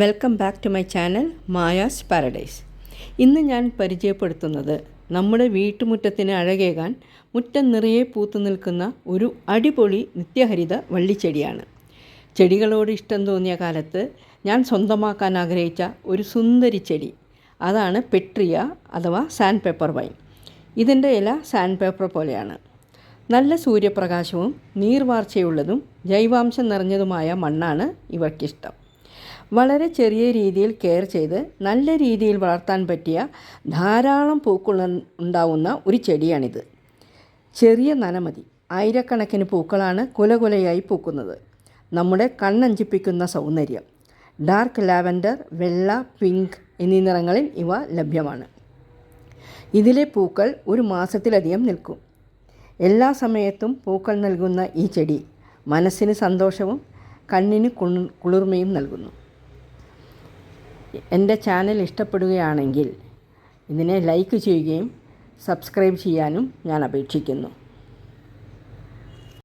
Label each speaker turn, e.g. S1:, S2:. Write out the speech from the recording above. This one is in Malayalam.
S1: Welcome back to my channel Maya's Paradise ഇന്ന് ഞാൻ പരിചയപ്പെടുത്തുന്നത് നമ്മുടെ വീട്ടുമുറ്റത്തിന് അഴകേകാൻ മുറ്റം നിറയെ പൂത്തു നിൽക്കുന്ന ഒരു അടിപൊളി നിത്യഹരിത വള്ളിച്ചെടിയാണ്. ചെടികളോട് ഇഷ്ടം തോന്നിയ കാലത്ത് ഞാൻ സ്വന്തമാക്കാൻ ആഗ്രഹിച്ച ഒരു സുന്ദരി ചെടി. അതാണ് പെട്രിയ അഥവാ സാൻഡ് പേപ്പർ വൈൻ. ഇതിന്റെ ഇല സാൻഡ് പേപ്പർ പോലെയാണ്. നല്ല സൂര്യപ്രകാശവും നീർവാർച്ചയുള്ളതും ജൈവാംശം നിറഞ്ഞതുമായ മണ്ണാണ് ഇവയ്ക്കിഷ്ടം വളരെ ചെറിയ രീതിയിൽ കെയർ ചെയ്ത് നല്ല രീതിയിൽ വളർത്താൻ പറ്റിയ ധാരാളം പൂക്കൾ ഉണ്ടാവുന്ന ഒരു ചെടിയാണിത്. ചെറിയ നനമതി. ആയിരക്കണക്കിന് പൂക്കളാണ് കുലകുലയായി പൂക്കുന്നത്. നമ്മുടെ കണ്ണഞ്ചിപ്പിക്കുന്ന സൗന്ദര്യം. ഡാർക്ക് ലാവൻഡർ വെള്ള പിങ്ക് എന്നീ നിറങ്ങളിൽ ഇവ ലഭ്യമാണ്. ഇതിലെ പൂക്കൾ ഒരു മാസത്തിലധികം നിൽക്കും. എല്ലാ സമയത്തും പൂക്കൾ നൽകുന്ന ഈ ചെടി മനസ്സിന് സന്തോഷവും കണ്ണിന് കുളിർമയും നൽകുന്നു. എന്റെ ചാനൽ ഇഷ്ടപ്പെടുകയാണെങ്കിൽ ഇതിനെ ലൈക്ക് ചെയ്യുകയും സബ്സ്ക്രൈബ് ചെയ്യാനും ഞാൻ അപേക്ഷിക്കുന്നു